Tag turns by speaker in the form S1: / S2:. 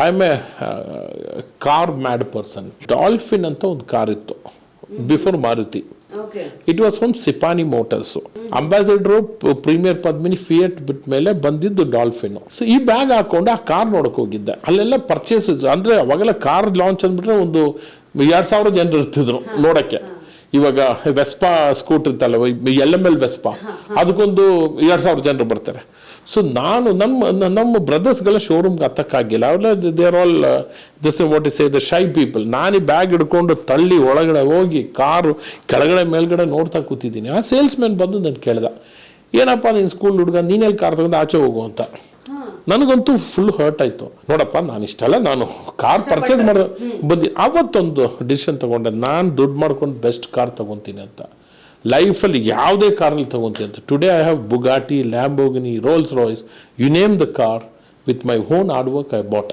S1: I am a car mad person Dolphin ಅಂತ ಒಂದು car ಇತ್ತು. Before Maruti it was from Sipani Motors Ambassador Premier Padmini Fiat ಬಿಟ್ಟ ಮೇಲೆ ಬಂದಿದ್ದು dolphin so ಈ ಬ್ಯಾಗ್ ಹಾಕೊಂಡು ಆ ಕಾರ್ ನೋಡಕ್ ಹೋಗಿದ್ದೆ. ಅಲ್ಲೆಲ್ಲ ಪರ್ಚೇಸಸ್ ಅಂದ್ರೆ ಅವಾಗೆಲ್ಲ ಕಾರ್ ಲಾಂಚ್ ಅಂದ್ಬಿಟ್ರೆ ಒಂದು ಎರಡ್ ಸಾವಿರ ಜನರು ಇರ್ತಿದ್ರು ನೋಡಕ್ಕೆ. ಇವಾಗ ವೆಸ್ಪಾ ಸ್ಕೂಟರ್ ಇತ್ತಲ್ಲ ಎಲ್ ಎಂ ಎಲ್ ವೆಸ್ಪಾ ಅದಕ್ಕೊಂದು ಎರಡು ಸಾವಿರ ಜನರು ಬರ್ತಾರೆ. ಸೊ ನಾನು ನಮ್ಮ ನಮ್ಮ ಬ್ರದರ್ಸ್ಗೆಲ್ಲ ಶೋರೂಮ್ಗೆ ಹತ್ತಕ್ಕಾಗಿಲ್ಲ. ಅವೆಲ್ಲ there all this what is the shy people ನಾನು ಈ ಬ್ಯಾಗ್ ಹಿಡ್ಕೊಂಡು ತಳ್ಳಿ ಒಳಗಡೆ ಹೋಗಿ ಕಾರು ಕೆಳಗಡೆ ಮೇಲ್ಗಡೆ ನೋಡ್ತಾ ಕೂತಿದ್ದೀನಿ. ಆ ಸೇಲ್ಸ್ ಮ್ಯಾನ್ ಬಂದು ನಾನು ಕೇಳ್ದೆ ಏನಪ್ಪ ನೀನು ಸ್ಕೂಲ್ ಹುಡುಗ ನೀನೆಲ್ಲಿ ಕಾರ್ ತಗೊಂಡು ಆಚೆ ಹೋಗು ಅಂತ. ನನಗಂತೂ ಫುಲ್ ಹರ್ಟ್ ಆಯ್ತು. ನೋಡಪ್ಪ ನಾನು ಇಷ್ಟೆಲ್ಲ ನಾನು ಕಾರ್ ಪರ್ಚೇಸ್ ಮಾಡೋ ಬಂದು ಅವತ್ತೊಂದು ಡಿಸಿಷನ್ ತಗೊಂಡೆ. ನಾನು ದುಡ್ಡು ಮಾಡ್ಕೊಂಡು ಬೆಸ್ಟ್ ಕಾರ್ ತಗೊಂತೀನಿ ಅಂತ. ಲೈಫಲ್ಲಿ ಯಾವುದೇ ಕಾರಲ್ಲಿ ತೊಗೊತೀನಿ ಅಂತ. Today I have Bugatti Lamborghini Rolls Royce you name the car with my own hard work I bought